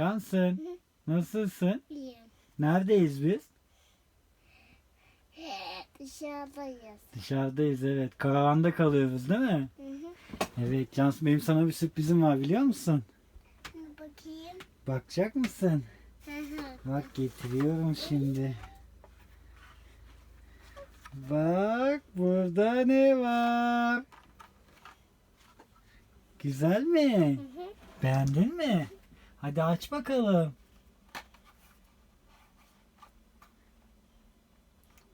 Cansın. Nasılsın? İyiyim. Neredeyiz biz? Dışarıdayız. Dışarıdayız evet. Karavanda kalıyoruz değil mi? Hı hı. Evet Cansın benim sana bir sürprizim var biliyor musun? Bakayım. Bakacak mısın? Hı hı. Bak getiriyorum şimdi. Bak burada ne var? Güzel mi? Hı hı. Beğendin mi? Hadi aç bakalım.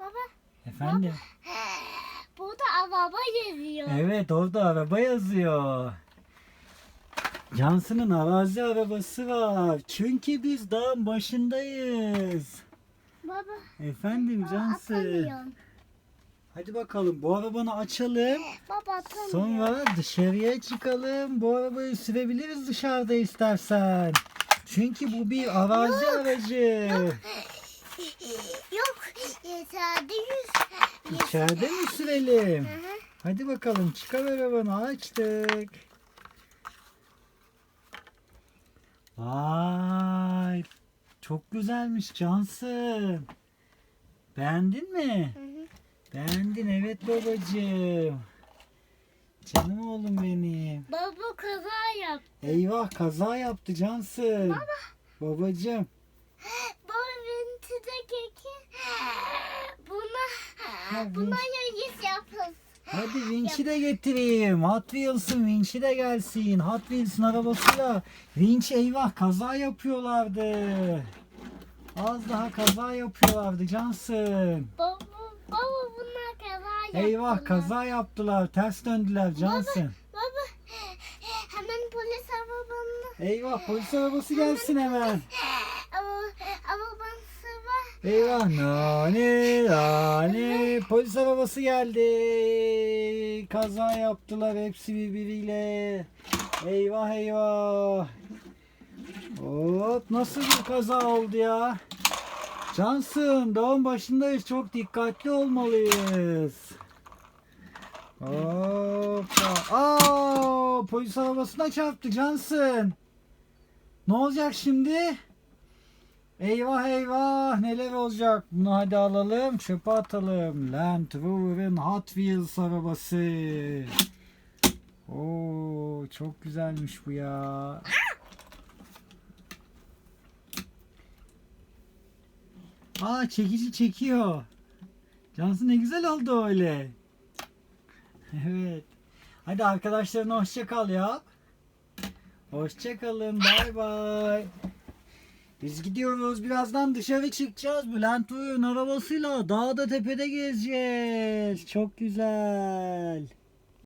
Baba Efendim? burada araba yazıyor. Evet orada araba yazıyor. Johnson'ın arazi arabası var. Çünkü biz dağın başındayız. Baba Efendim Johnson. atamıyorum. Hadi bakalım bu arabanı açalım. Baba. Sonra dışarıya çıkalım. Bu arabayı sürebiliriz dışarıda istersen. Çünkü bu bir arazi aracı. Yok yeterli yüz. İçeride mi sürelim? Hı hı. Hadi bakalım çıkar arabanı açtık. Vay. Çok güzelmiş Cansın. Beğendin mi? Hı. Beğendin evet babacığım. Canım oğlum benim. Baba kaza yap. Eyvah kaza yaptı Cansın. Baba. Babacığım. Baba vintide keki. Buna Ha, buna yarış yapın. Hadi vinç'i de getireyim. Hot Wheels'ın vinç'i de gelsin. Hot Wheels'ın arabasıyla vinç eyvah kaza yapıyorlardı. Az daha kaza yapıyorlardı Cansın. Baba baba bunlar kaza yaptılar. Eyvah kaza yaptılar. Ters döndüler Cansın. Baba hemen polis arabanı Eyvah polis arabası gelsin hemen. arabası var. Eyvah nane nane polis arabası geldi. Kaza yaptılar hepsi birbiriyle. Eyvah eyvah. Hop nasıl bir kaza oldu ya? Cansın dağın başındayız çok dikkatli olmalıyız. Hoppa. Aa, polis arabasına çarptı Cansın. Ne olacak şimdi? Eyvah eyvah neler olacak? Bunu hadi alalım çöpe atalım. Land Rover'ın Hot Wheels arabası. Oo çok güzelmiş bu ya. Aa çekici çekiyor. Cansu ne güzel oldu öyle. Evet. Hadi arkadaşlarına hoşça kal ya. Hoşça kalın. Bay bay. Biz gidiyoruz. Birazdan dışarı çıkacağız. Bülent Uyun arabasıyla dağda tepede gezeceğiz. Çok güzel.